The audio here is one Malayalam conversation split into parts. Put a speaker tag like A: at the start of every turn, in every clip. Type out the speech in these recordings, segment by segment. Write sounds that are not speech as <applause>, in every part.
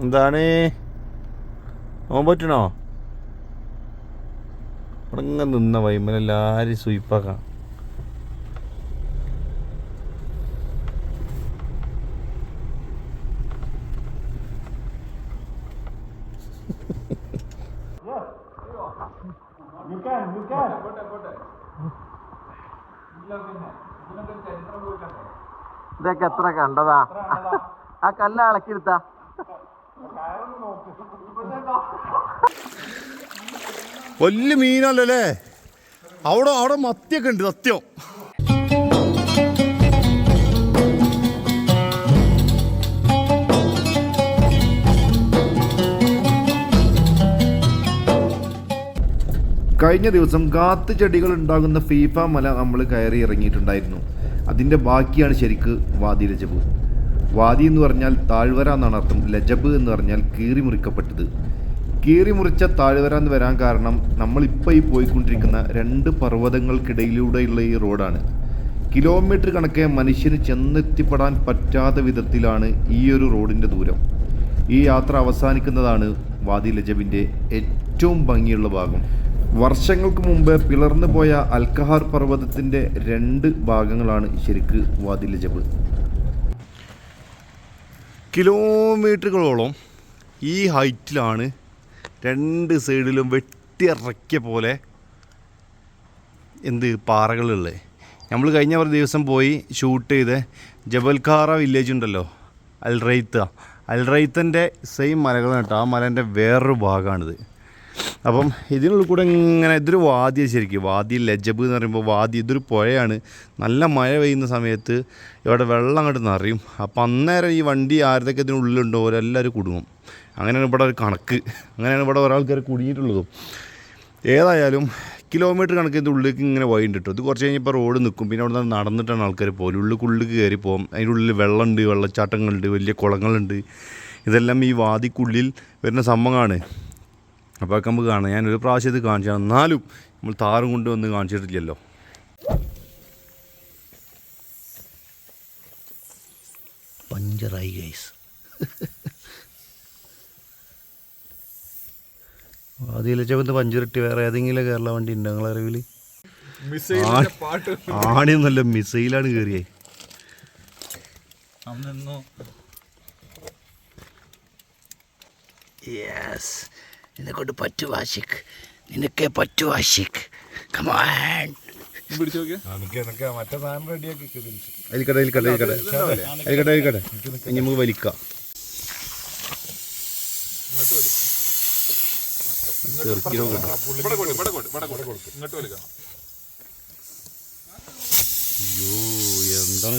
A: എന്താണ്? പോകാൻ പറ്റണോ? അവിടെ ഇങ്ങനെ നിന്ന വൈമലെല്ലാരും സ്വീപ്പാക്കാം
B: ഇതൊക്കെ എത്ര കണ്ടതാ? ആ കല്ല് ഇളക്കിയെടുത്താ
A: വലിയ മീനല്ലോ അവിടെ അവിടെ മത്തിയൊക്കെ ഉണ്ട് സത്യം.
C: കഴിഞ്ഞ ദിവസം കാത്തു ചെടികൾ ഉണ്ടാകുന്ന ഫീഫ മല നമ്മൾ കയറി ഇറങ്ങിയിട്ടുണ്ടായിരുന്നു. അതിന്റെ ബാക്കിയാണ് ശരിക്ക് ലജബ് വാദി എന്ന് പറഞ്ഞാൽ താഴ്വര എന്നാണ് അർത്ഥം. ലജബ് എന്ന് പറഞ്ഞാൽ കീറി മുറിക്കപ്പെട്ടത്. കീറി മുറിച്ച താഴ്വര എന്ന് വരാൻ കാരണം നമ്മളിപ്പോൾ ഈ പോയിക്കൊണ്ടിരിക്കുന്ന രണ്ട് പർവതങ്ങൾക്കിടയിലൂടെയുള്ള ഈ റോഡാണ്. കിലോമീറ്റർ കണക്കെ മനുഷ്യന് ചെന്നെത്തിപ്പെടാൻ പറ്റാത്ത വിധത്തിലാണ് ഈ ഒരു റോഡിന്റെ ദൂരം. ഈ യാത്ര അവസാനിക്കുന്നതാണ് വാദി ലജബിന്റെ ഏറ്റവും ഭംഗിയുള്ള ഭാഗം. വർഷങ്ങൾക്ക് മുമ്പ് പിളർന്നു പോയ അൽക്കഹാർ പർവതത്തിന്റെ രണ്ട് ഭാഗങ്ങളാണ് ശരിക്ക് വാദി ലജബ്.
A: കിലോമീറ്ററുകളോളം ഈ ഹൈറ്റിലാണ് രണ്ട് സൈഡിലും വെട്ടിയിറക്കിയ പോലെ എന്ത് പാറകളുള്ളത്. നമ്മൾ കഴിഞ്ഞ ഒരു ദിവസം പോയി ഷൂട്ട് ചെയ്ത് ജബൽഖാറ വില്ലേജ് ഉണ്ടല്ലോ അൽ റൈത്ത. അൽ റൈത്തന്റെ സെയിം മലകളാണ് കേട്ടോ. ആ മലേന്റെ വേറൊരു ഭാഗമാണിത്. അപ്പം ഇതിനുള്ളിൽ കൂടെ ഇങ്ങനെ ഇതൊരു വാദിയ ശരിക്കും വാദി ലജബ് എന്ന് പറയുമ്പോൾ വാദി ഇതൊരു പുഴയാണ്. നല്ല മഴ പെയ്യുന്ന സമയത്ത് ഇവിടെ വെള്ളം അങ്ങോട്ട് നിറയും. അപ്പം അന്നേരം ഈ വണ്ടി ആരുടെയൊക്കെ ഇതിനുള്ളിലുണ്ടോ അവരെല്ലാവരും കുടുങ്ങും. അങ്ങനെയാണ് ഇവിടെ ഒരു കണക്ക്. അങ്ങനെയാണ് ഇവിടെ ഒരാൾക്കാർ കുടുങ്ങിയിട്ടുള്ളതും. ഏതായാലും കിലോമീറ്റർ കണക്കിന്റെ ഉള്ളിലേക്ക് ഇങ്ങനെ വൈകിട്ട് ഇട്ടു ഇത് കുറച്ച് കഴിഞ്ഞപ്പോൾ റോഡ് നിൽക്കും. പിന്നെ അവിടെ നിന്ന് നടന്നിട്ടാണ് ആൾക്കാർ പോലും ഉള്ളിക്കുള്ളിലേക്ക് കയറി പോകും. അതിന്റെ ഉള്ളിൽ വെള്ളമുണ്ട് വെള്ളച്ചാട്ടങ്ങളുണ്ട് വലിയ കുളങ്ങളുണ്ട്. ഇതെല്ലാം ഈ വാദിക്കുള്ളിൽ വരുന്ന സംഭവമാണ് അപ്പോൾ അതൊക്കെ നമുക്ക് കാണാം. ഞാനൊരു പ്രാവശ്യം ഇത് കാണിച്ചു എന്നാലും നമ്മൾ താറും കൊണ്ട് വന്ന് കാണിച്ചിട്ടില്ലല്ലോ. പഞ്ചറായി ഗൈസ് ആദ്യം പഞ്ചറിട്ട് വേറെ ഏതെങ്കിലും കേരള വണ്ടി ഉണ്ടോ നിങ്ങളെ അറിവിൽ ആണിയൊന്നല്ല മിസൈലാണ് കയറിയേ
D: യെസ് നിന്നെ പറ്റു ആഷിഖ് നിനക്കേ പറ്റൂ ആശിഖ് കമാൻ
A: അതിൽക്കട്ടെ അതിൽക്കട്ടെ അതിൽക്കട്ടെ. അതിൽക്കട്ടെ അതിൽക്കട്ടെ ഇനി നമുക്ക് വലിക്കാം. അയ്യോ എന്താണ്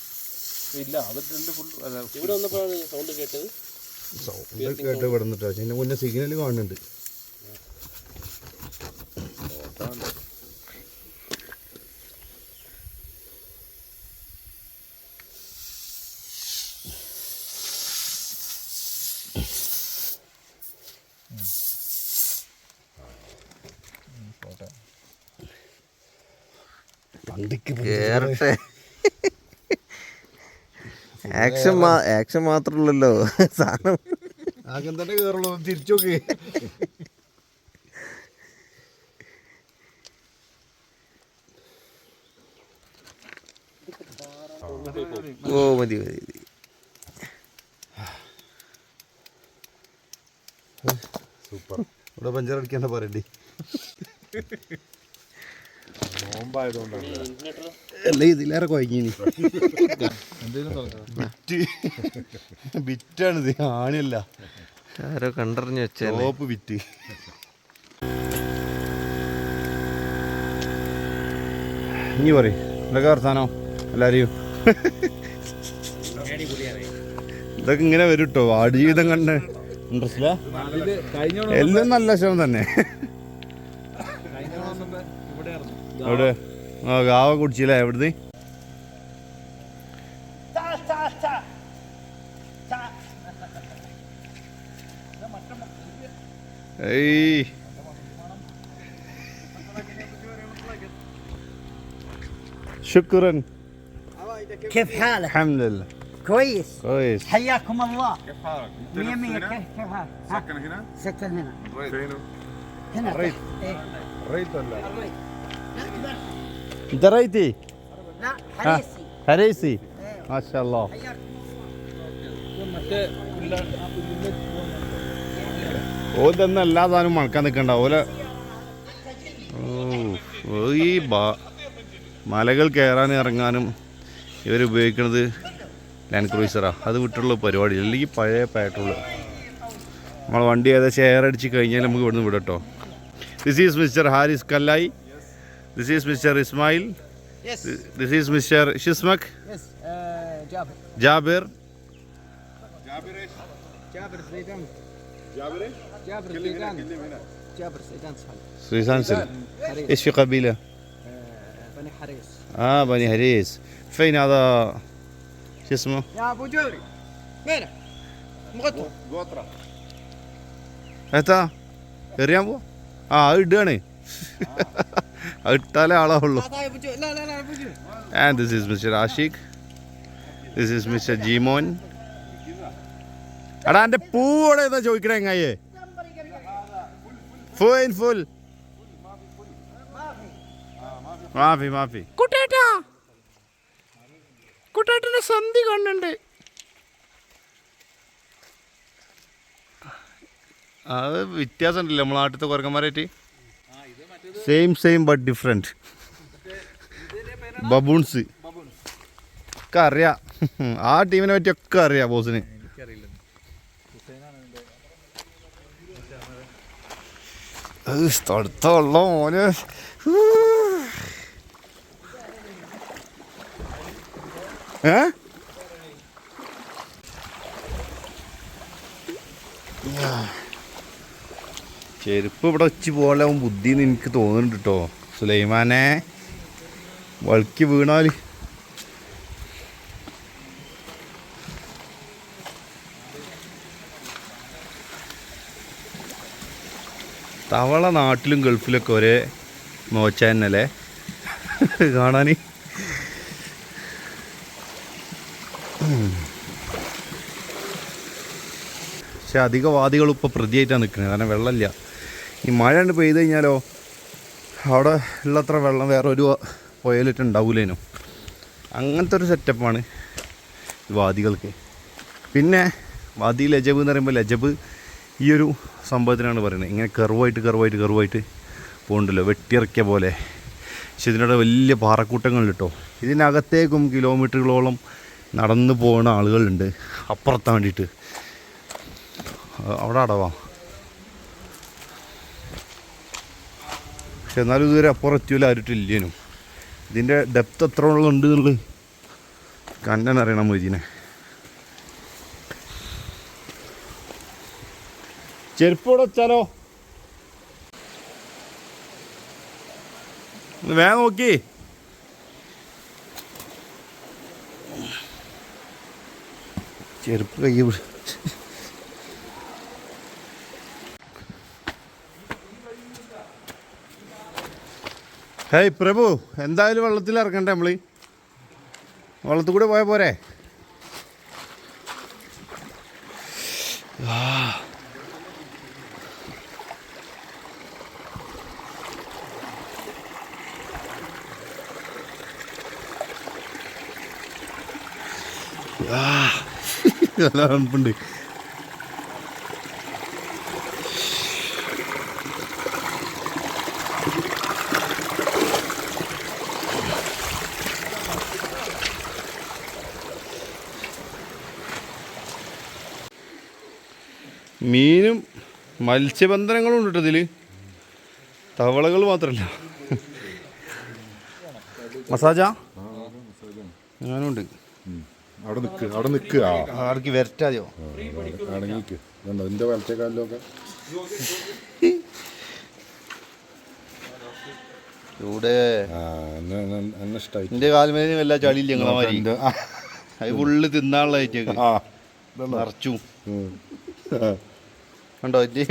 D: ഹോട്ടൽ സൗണ്ട്
A: കേട്ട് വിടന്നിട്ടോ അതിന്റെ മുന്നേ സിഗ്നൽ കാണുന്നുണ്ട്
B: കേറട്ടെ ആക്ഷൻ ആക്ഷൻ മാത്രമല്ലല്ലോ. സാധനം.
A: ആകം തന്നെ കയറുള്ളൂ തിരിച്ചോക്ക്
B: ഓ മതി മതി മതി.
A: ഇവിടെ പഞ്ചർ അടിക്കാൻ പറയണ്ടി. അല്ല ഇതിലേറെ കുഴങ്ങിനി ബിറ്റ് ഇത് ആണിയല്ല.
B: ആരോ കണ്ടറിഞ്ഞു വെച്ചേ
A: ബിറ്റ് ഇനി പറയും ഇതൊക്കെ വർത്താനോ? എല്ലാരെയും? ഇതൊക്കെ ഇങ്ങനെ വരും കേട്ടോ ആടുജീവിതം കണ്ട്. ഇൻട്രസ്റ്റില്ല എല്ലാം നല്ല ശ്രമം തന്നെ. എവിടെ ആ ഗാവ കുടിച്ചില്ല എവിടുന്ന് ഏയ് شكرا
D: كيف حالك
A: الحمد لله
D: كويس
A: كويس
D: حياكم الله
E: كيف حالك؟ انت
D: مية
E: نفس
D: مية
E: هنا؟
D: كيف كيف حالك ها؟
E: سكن هنا؟
D: سكن هنا
E: فينه؟
D: هنا
A: الريت.
D: إيه.
E: ريت ولا؟
D: الريت. لا كبر.
A: انت ريتي
D: لا حريسي
A: هريسي ما شاء الله
D: حياكم
A: ഓൻ തന്നെ എല്ലാ സാധനവും മണക്കാൻ നിൽക്കണ്ട ഓല ഓ ഓ, ഈ ബാ മലകൾ കയറാനും ഇറങ്ങാനും ഇവർ ഉപയോഗിക്കുന്നത് ലാൻഡ് ക്രൂസറാ അത് വിട്ടുള്ള പരിപാടി അല്ലെങ്കിൽ പഴയ പാട്ടുള്ള നമ്മളെ വണ്ടി ഏകദേശം എയർ അടിച്ച് കഴിഞ്ഞാൽ നമുക്ക് ഇവിടുന്ന് വിടാം കേട്ടോ this is mister Haris Kallayi This is Mr. Ismail.
B: Yes.
A: This is Mr. شو اسمك؟
B: Yes. Uh,
E: جابر. جابر.
B: جابر إيش؟
E: جابر زيدان.
B: جابر
E: إيش؟ جابر
B: زيدان.
E: كلم هنا.
B: جابر زيدان سهل.
A: زيدان
B: سهل.
A: إيش في
B: قبيلة؟ بني حريص.
A: آه بني حريص. فين هذا شو اسمه؟
B: يا أبو جوري. وينه؟ مغطى.
E: قوطرة.
A: هتا؟ الريامبو؟ آه إيش അത് ഇട്ടാലേ ആളാവുള്ളൂ. And this is mister Ashiq this is mister Jeemon എടാ എന്റെ പൂവോടെ എന്താ ചോദിക്കണേ എങ്ങായേ ഫുൾ ഫുൾ മാഫി മാഫി. കുട്ടേട്ടാ. കുട്ടേട്ടന്റെ സന്ധി കണ്ണുണ്ട്. അത് വ്യത്യാസമുണ്ടല്ലേ നമ്മളെ നാട്ടിലത്തെ കുറക്കന്മാരായിട്ട് same same but different baboons ഒക്കെ അറിയാം ആ ടീമിനെ പറ്റിയൊക്കെ അറിയാം ബോസിന്. തടുത്തുള്ള മോന്. ഏ? ചെരുപ്പ് ഇവിടെ വെച്ച് പോലെ ബുദ്ധി എന്ന് എനിക്ക് തോന്നുന്നുണ്ട് കേട്ടോ സുലൈമാനെ വളിക്ക് വീണാൽ തവള നാട്ടിലും ഗൾഫിലൊക്കെ ഒരേ മോച്ച തന്നെയല്ലേ കാണാൻ പക്ഷെ അധിക ഇപ്പൊ പ്രതിയായിട്ടാണ് നിൽക്കുന്നത് കാരണം വെള്ളമില്ല. ഈ മഴ ഉണ്ട് പെയ്ത് കഴിഞ്ഞാലോ അവിടെ ഉള്ളത്ര വെള്ളം വേറെ ഒരു പുയലിട്ട് ഉണ്ടാവില്ലേനു അങ്ങനത്തെ ഒരു സെറ്റപ്പാണ് വാദികൾക്ക്. പിന്നെ വാദി ലജബ് എന്ന് പറയുമ്പോൾ ലജബ് ഈ ഒരു സംഭവത്തിനാണ് പറയുന്നത്. ഇങ്ങനെ കർവായിട്ട് കർവായിട്ട് കർവായിട്ട് പോകുന്നുണ്ടല്ലോ വെട്ടിയിറക്കിയ പോലെ. പക്ഷെ ഇതിനോട് വലിയ പാറക്കൂട്ടങ്ങൾ കേട്ടോ ഇതിനകത്തേക്കും കിലോമീറ്ററുകളോളം നടന്നു പോകുന്ന ആളുകളുണ്ട് അപ്പുറത്താൻ വേണ്ടിയിട്ട്. അവിടെ അടവാ. പക്ഷെ എന്നാലും ഇതുവരെ അപ്പുറം എത്തിയില്ല ആരുട്ടില്ലേനും ഇതിന്റെ ഡെപ്ത് എത്ര ഉണ്ട് എന്നുള്ളത് കണ്ണൻ അറിയണം മൊയ്തീനെ. ചെരുപ്പ് ഇവിടെ വെച്ചാലോ? വേഗം നോക്കി. ചെരുപ്പ് കൈ ഹേയ് പ്രഭു എന്തായാലും വെള്ളത്തിൽ ഇറങ്ങണ്ടേ നമ്മൾ വെള്ളത്തിൽ കൂടെ പോയാൽ പോരെ? <laughs> നല്ല തണുപ്പുണ്ട്. മീനും മത്സ്യബന്ധനങ്ങളും ഉണ്ട് കേട്ടോ ഇതിൽ തവളകൾ മാത്രമല്ല മസാജാ? ഞാനുണ്ട്.
E: അവിടെ നിൽക്ക് അവിടെ നിൽക്കുക
A: ആർക്ക് വരട്ടാതെയോ?
E: ആണെങ്കിൽ വലത്തെ കാലിലൊക്കെ
A: ഇവിടെ എന്റെ കാൽമേലും വല്ല ചളിയില്ല ഞങ്ങളെ മാതിരി? അത് ഫുള്ള് തിന്നാനുള്ള നിറച്ചു. കണ്ടോ? ഇല്ല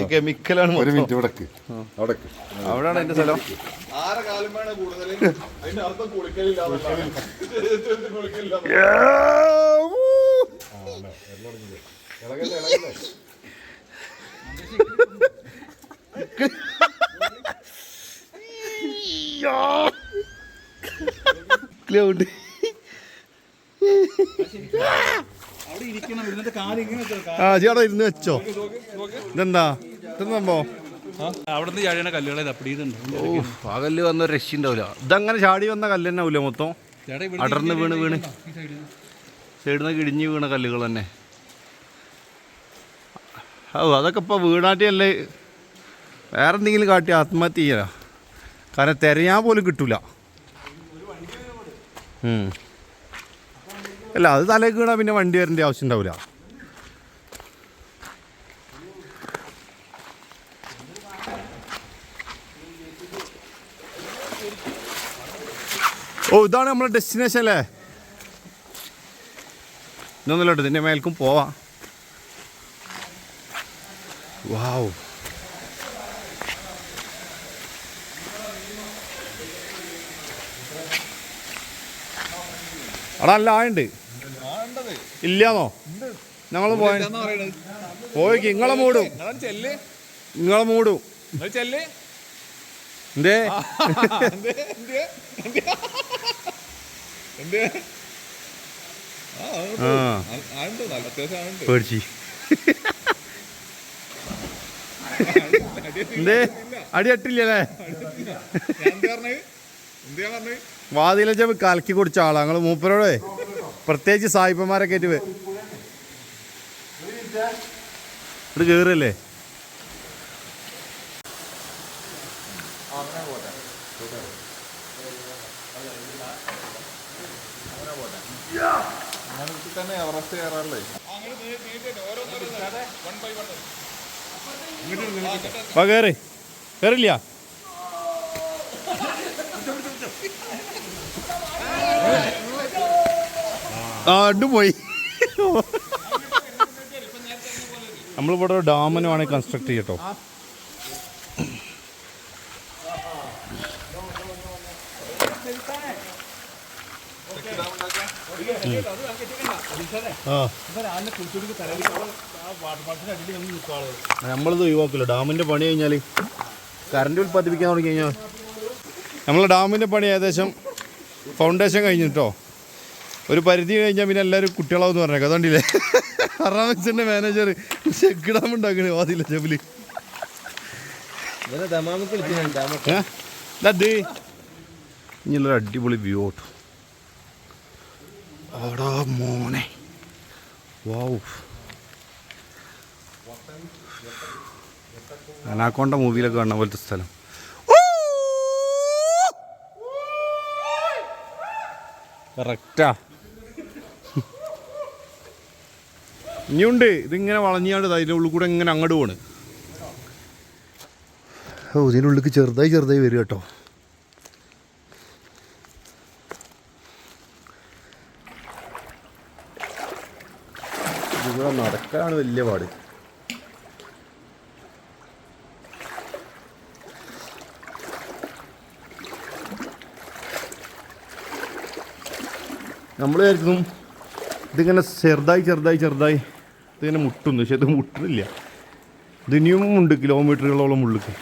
A: ഈ കെമിക്കലാണ്
E: ഒരു മിനിറ്റ് ഇവിടക്ക് അവിടക്ക്.
A: അവിടെയാണ് എന്റെ സ്ഥലം. ക്ലൗഡ് ആ ചേട്ടാ ഇരുന്ന് വെച്ചോ. ഇതെന്താ? ഇതെന്താ
F: അവിടുന്ന് ചാടിയാണ് കല്ലുകളെ തപ്പിടിയിട്ടുണ്ട്
A: ഓ ആ കല്ല് വന്ന ഒരു രക്ഷ ഉണ്ടാവില്ല. ഇതങ്ങനെ ചാടി വന്ന കല്ല് തന്നെ ആവില്ല മൊത്തം? അടർന്ന് വീണ് വീണ്. സൈഡിൽ നിന്ന് ഇടിഞ്ഞ് വീണ കല്ലുകൾ തന്നെ. ഓ അതൊക്കെ ഇപ്പോൾ വീണാട്ടിയല്ലേ വേറെ എന്തെങ്കിലും കാട്ടി ആത്മഹത്യ ചെയ്യാ? കാരണം തിരയാൻ പോലും കിട്ടൂല. ഉം. അല്ല അത് തലേക്ക് വീണാൽ പിന്നെ വണ്ടി വരേണ്ട ആവശ്യം ഉണ്ടാവില്ല ഓ ഇതാണ് നമ്മളെ ഡെസ്റ്റിനേഷൻ അല്ലേ? ഇതൊന്നുമില്ല കേട്ടോ ഇതിന്റെ മേൽക്കും പോവാം. വാവ്. അവിടെ നല്ല ആയുണ്ട്. ഇല്ലാന്നോ? ഞങ്ങൾ പോയ പോയിക്ക് ഇങ്ങളെ മൂടും. ഇങ്ങളെ മൂടും. എന്തേ?
F: ആണ്ട്
A: എന്തേ അടി അട്ടില്ലല്ലേ
F: ഞാൻ എന്താ പറഞ്ഞത്? എന്ത് ഞാൻ പറഞ്ഞത്
A: കലക്കി കുടിച്ച ആളാ. ഞങ്ങൾ മൂപ്പരോടെ? പ്രത്യേകിച്ച് സായിപ്പന്മാരൊക്കെ ആയിട്ട്
E: തന്നെ എവറസ്റ്റ് കയറാറില്ലേ
A: വാ കേറ്. ആ അഡു പോയി നമ്മളിവിടെ ഒരു ഡാമിന് വേണമെങ്കിൽ കൺസ്ട്രക്ട് ചെയ്യട്ടോ നമ്മളിത് ഒഴിവാക്കില്ല. ഡാമിന്റെ പണി കഴിഞ്ഞാൽ കറണ്ട് ഉൽപ്പാദിപ്പിക്കാൻ തുടങ്ങി കഴിഞ്ഞാൽ നമ്മളെ ഡാമിന്റെ പണി ഏകദേശം ഫൗണ്ടേഷൻ കഴിഞ്ഞിട്ടോ? ഒരു പരിധി കഴിഞ്ഞാൽ പിന്നെ എല്ലാവരും കുട്ടികളാവെന്ന് പറഞ്ഞേക്കാം. അതുകൊണ്ടില്ലേ? അറാമിക്സിന്റെ മാനേജർ ചെക്കിടാമ ഉണ്ടാക്കണേ. വാതില്ല ജബിൽ. ഇനിയുള്ളൊരു അടിപൊളി വ്യൂ ആടാ മോനെ. വാവ് അനാക്കോണ്ട മൂവിയിലൊക്കെ കാണുന്ന പോലത്തെ സ്ഥലം. കറക്റ്റാ ഇനിയുണ്ട്. ഇതിങ്ങനെ വളഞ്ഞാണ്ട് അതിന്റെ ഉള്ളിൽ കൂടെ ഇങ്ങനെ അങ്ങോട്ട് പോണ്. ഓ ഇതിന്റെ ഉള്ളിൽ ചെറുതായി ചെറുതായി വരും കേട്ടോ. ഇവിടെ നടക്കാനാണ് വലിയ പാട്. നമ്മൾ വിചാരിക്കുന്നു ഇതിങ്ങനെ ചെറുതായി ചെറുതായി ചെറുതായി ഇതിങ്ങനെ മുട്ടുന്നു. പക്ഷെ ഇത് മുട്ടുന്നില്ല. ഇതിനിയും ഉണ്ട് കിലോമീറ്ററുകളോളം ഉള്ളിക്ക്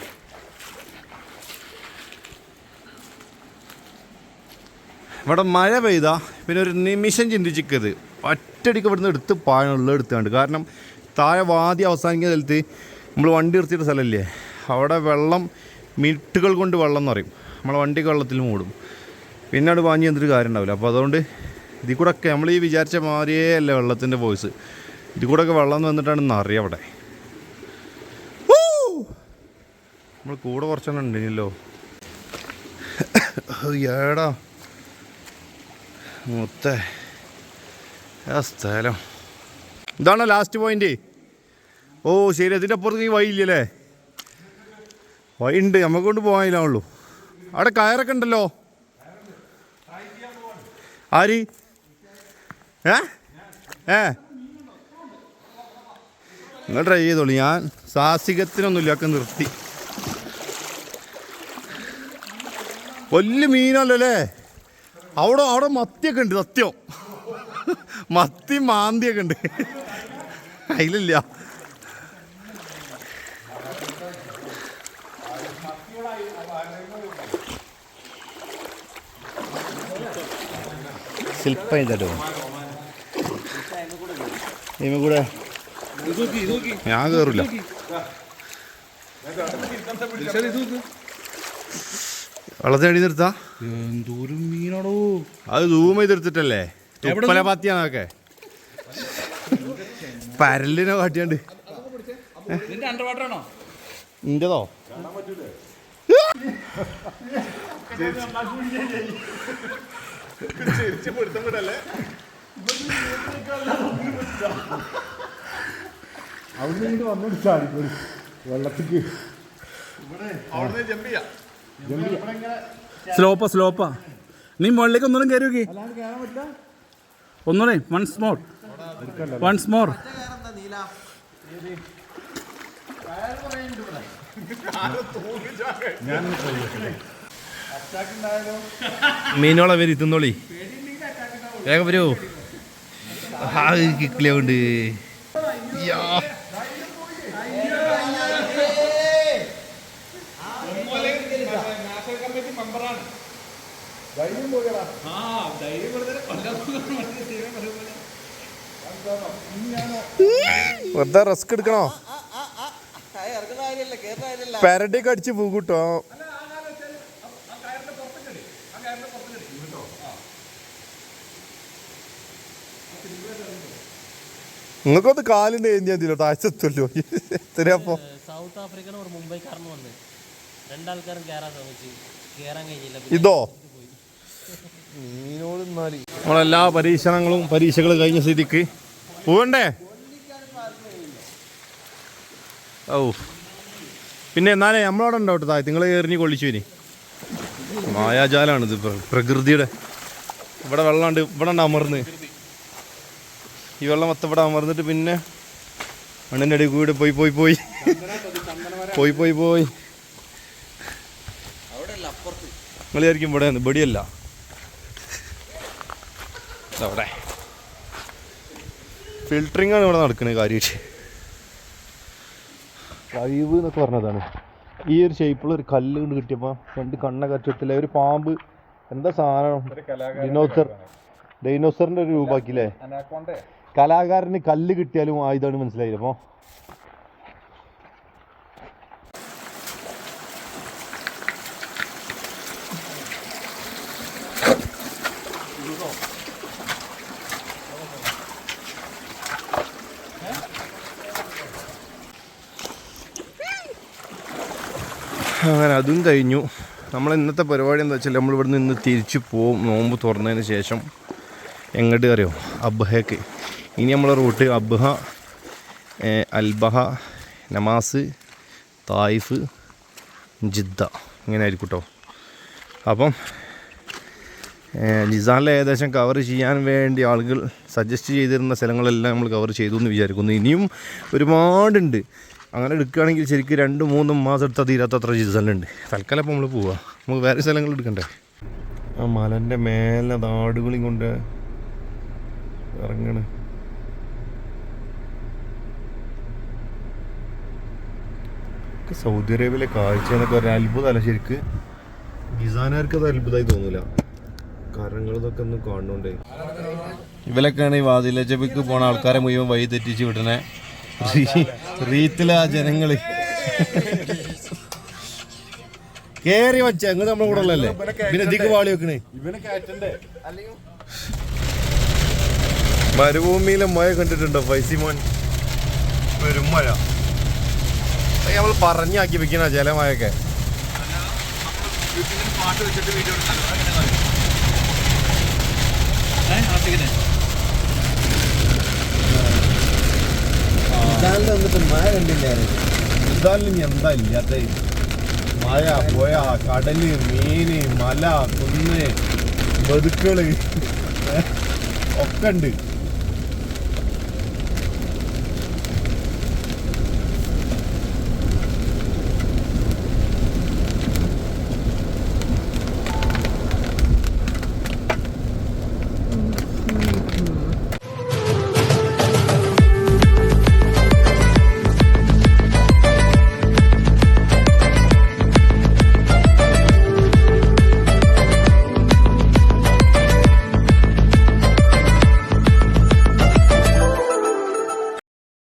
A: ഇവിടെ മഴ പെയ്താ പിന്നെ ഒരു നിമിഷം ചിന്തിച്ചിക്കത് ഒറ്റടിക്ക് ഇവിടുന്ന് എടുത്ത് പാഴുള്ള എടുത്തുണ്ട് കാരണം താഴെ വാതി അവസാനിക്കുന്ന സ്ഥലത്ത് നമ്മൾ വണ്ടി നിർത്തിയിട്ട സ്ഥലമല്ലേ? അവിടെ വെള്ളം മിനിറ്റുകൾ കൊണ്ട് വെള്ളം എന്ന് പറയും. നമ്മളെ വണ്ടി വെള്ളത്തിൽ മൂടും. പിന്നെ അവിടെ വാങ്ങി എന്തൊരു കാര്യം ഉണ്ടാവില്ല അപ്പോൾ അതുകൊണ്ട് ഇതിൽ കൂടെ ഒക്കെ നമ്മൾ ഈ വിചാരിച്ച മാതിരിയേ അല്ല വെള്ളത്തിന്റെ വോയിസ്. ഇതിൽ കൂടെ ഒക്കെ വെള്ളം വന്നിട്ടാണ് നിറയെ അവിടെ. നമ്മൾ കൂടെ കുറച്ചെണ്ണം ഉണ്ടല്ലോ ഏടാ. മൊത്തേ. ആ സ്ഥലം. ഇതാണോ ലാസ്റ്റ് പോയിന്റ് ഓ ശരി. അതിന്റെ അപ്പുറത്ത് ഈ വഴി ഇല്ലല്ലേ വഴി ഉണ്ട്. നമുക്ക് കൊണ്ട് പോകാനില്ലാവുള്ളൂ അവിടെ കയറൊക്കെ ഉണ്ടല്ലോ. ആര്? ഏ? ഏ? നിങ്ങൾ ട്രൈ ചെയ്തോളൂ. ഞാൻ സാഹസികത്തിനൊന്നുമില്ല. ഒക്കെ നിർത്തി. വലിയ മീനല്ലോ അല്ലേ? അവിടെ അവിടെ മത്തിയൊക്കെ ഉണ്ട് സത്യം. മത്തി മാന്തിയൊക്കെ ഉണ്ട്. അതിലില്ല ശില്പം ഇതോ ഇവ കൂടെ. ഞാൻ കയറില്ല വെള്ളത്തിനടി നിർത്താ.
F: എന്തോരം മീനാണോ
A: അത് സൂം ചെയ്തെടുത്തിട്ടല്ലേ തുപ്പല പാത്തിയാണൊക്കെ പരലിനെ കാട്ടിയാണ്ട്.
F: നിന്റെ അണ്ടർ വാട്ടർ ആണോ
A: നിന്ന്
F: വന്നിട്ട് ജമ്പ് ചെയ്യാം.
G: സ്ലോപ്പ സ്ലോപ്പാ നീ മുകളിലേക്ക് ഒന്നുകൂടെ കയറി നോക്കി. ഒന്നുകൂടെ വൺസ് മോർ വൺസ് മോർ
A: മീനോളെ വരി തിന്നോളി വേഗം വരൂ. കിക്കിലുണ്ട്
F: നാഷണൽ കമ്മിറ്റി മെമ്പറാണ്.
A: വെറുതെ റിസ്ക് എടുക്കണോ? പെരടി കടിച്ച് പൂകൂട്ടോ നിങ്ങൾക്കൊന്ന് കാലിന്റെ ഏന്തി മതിയല്ലോ താഴ്ചത്തുമല്ലോ എത്രയാ
H: സൗത്ത് ആഫ്രിക്കൻ ഒരു വന്നേ വന്ന്. രണ്ടാൾക്കാരും കയറാൻ ശ്രമിച്ചു. കയറാൻ കഴിഞ്ഞില്ല.
A: ഇതോ? നമ്മളെല്ലാ പരീക്ഷണങ്ങളും പരീക്ഷകൾ കഴിഞ്ഞ സ്ഥിതിക്ക് പോവണ്ടേ? ഓ പിന്നെ എന്നാലേ നമ്മളവിടെ ഉണ്ടാവട്ടെ താ നിങ്ങൾ എറിഞ്ഞ് കൊള്ളിച്ചു ഇനി. മായാജാലാണിത് ഇത് പ്രകൃതിയുടെ. ഇവിടെ വെള്ളമുണ്ട് ഇവിടെ ഉണ്ട് അമർന്ന്. ഈ വെള്ളം മൊത്തം ഇവിടെ അമർന്നിട്ട് പിന്നെ മണ്ണിന്റെ അടി കൂടെ പോയി പോയി പോയി. പോയി പോയി പോയി. നിങ്ങൾ വിചാരിക്കും ഇവിടെ ബടിയല്ല അവിടെ. ഫിൽറ്ററിംഗ് ആണ് ഇവിടെ നടക്കുന്നത് കാര്യമായിട്ട് കഴിവ് എന്നൊക്കെ പറഞ്ഞതാണ്. ഈ ഒരു ഷേപ്പിൽ ഒരു കല്ല് കൊണ്ട് കിട്ടിയപ്പോൾ രണ്ട് കണ്ണ കച്ചത്തിലെ ഒരു പാമ്പ്. എന്താ സാധനം? ഡൈനോസർ ഡൈനോസറിന്റെ ഒരു രൂപാക്കില്ലേ
F: അനാക്കോണ്ടേ.
A: കലാകാരന് കല്ല് കിട്ടിയാലും ആയുധമാണ് മനസ്സിലായില്ല അപ്പോൾ അങ്ങനെ അതും കഴിഞ്ഞു. നമ്മൾ ഇന്നത്തെ പരിപാടി എന്താ വെച്ചാൽ നമ്മൾ ഇവിടുന്ന് ഇന്ന് തിരിച്ചു പോവും. നോമ്പ് തുറന്നതിന് ശേഷം എങ്ങോട്ട് അറിയോ? അബ്ഹയ്ക്ക്. ഇനി നമ്മളെ route Abha Al Baha Namas Taif Jeddah. ഇങ്ങനെ ആയിരിക്കും കേട്ടോ അപ്പം ജിസാനിൽ ഏകദേശം കവർ ചെയ്യാൻ വേണ്ടി ആളുകൾ സജസ്റ്റ് ചെയ്തിരുന്ന സ്ഥലങ്ങളെല്ലാം നമ്മൾ കവർ ചെയ്തു എന്ന് വിചാരിക്കുന്നു. ഇനിയും ഒരുപാടുണ്ട്. അങ്ങനെ എടുക്കുകയാണെങ്കിൽ ശരിക്കും രണ്ട് മൂന്നും മാസം എടുത്താൽ തീരാത്തത്ര ജിസാനിലുണ്ട് തൽക്കാലം ഇപ്പോൾ നമ്മൾ പോവുക നമുക്ക് വേറെ സ്ഥലങ്ങൾ എടുക്കണ്ടേ? ആ മലന്റെ മേലെ നാടുകളും കൊണ്ട് ഇറങ്ങണ്. സൗദി അറേബ്യയിലെ കാഴ്ച എന്നൊക്കെ പറഞ്ഞാൽ അത്ഭുതമല്ല ശരിക്ക്? ഗിസാനാർക്ക് അത് അത്ഭുതമായി തോന്നില്ല കാരണങ്ങൾ ഇതൊക്കെ ഒന്ന് കാണുന്നുണ്ടേ ഇവലൊക്കെയാണ് ഈ വാതിലജബിക്ക് പോണ ആൾക്കാരെ മുഴുവൻ വഴി തെറ്റിച്ച് വിടണേ. റീത്തിലെ ജനങ്ങൾ. കേറി വച്ച അങ്ങ് നമ്മളെ കൂടെ ഉള്ളല്ലേ പിന്നെ ഇതിക്ക് വാളി വെക്കണേ. മരുഭൂമിയിലെ മഴ കണ്ടിട്ടുണ്ടോ ഫൈസിമോൻ വരും മഴ. നമ്മൾ പറഞ്ഞാക്കി വെക്കണ ജലമഴയൊക്കെ?
F: പാട്ട് വെച്ചിട്ട് വീഡിയോ എടുത്താലോ
A: വന്നിട്ട് മഴ കണ്ടില്ലായിരുന്നു ഇനി എന്താ ഇല്ലാത്ത? മഴ പുഴ കടൽ മീന് മല കുന്ന് ബതുക്കൾ ഒക്കെ ഉണ്ട്.